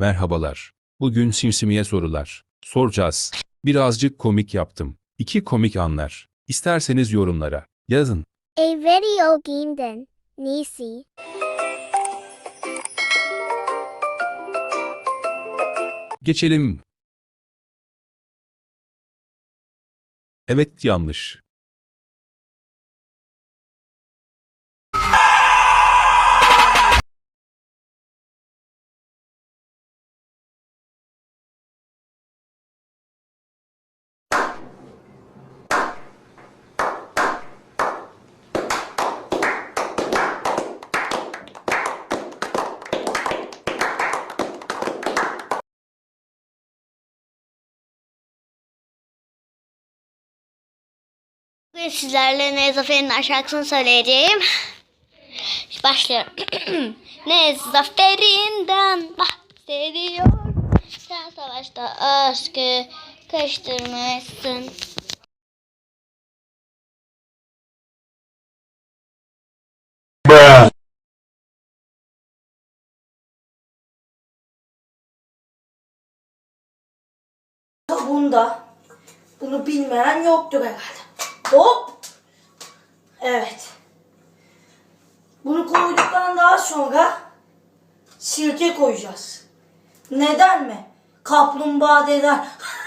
Merhabalar. Bugün simsimiye sorular. Soracağız. Birazcık komik yaptım. İki komik anlar. İsterseniz yorumlara yazın. A video game Nisi. Geçelim. Evet yanlış. Bugün sizlerle Nezaferi'nin şarkısını söyleyeceğim. Başlıyorum. Nezaferinden bahsediyor. Sen savaşta aşkı kaçtırmışsın. Bunda bunu bilmeyen yoktur herhalde. Hop. Evet. Bunu koyduktan daha sonra sirke koyacağız. Neden mi? Kaplumbağa deder.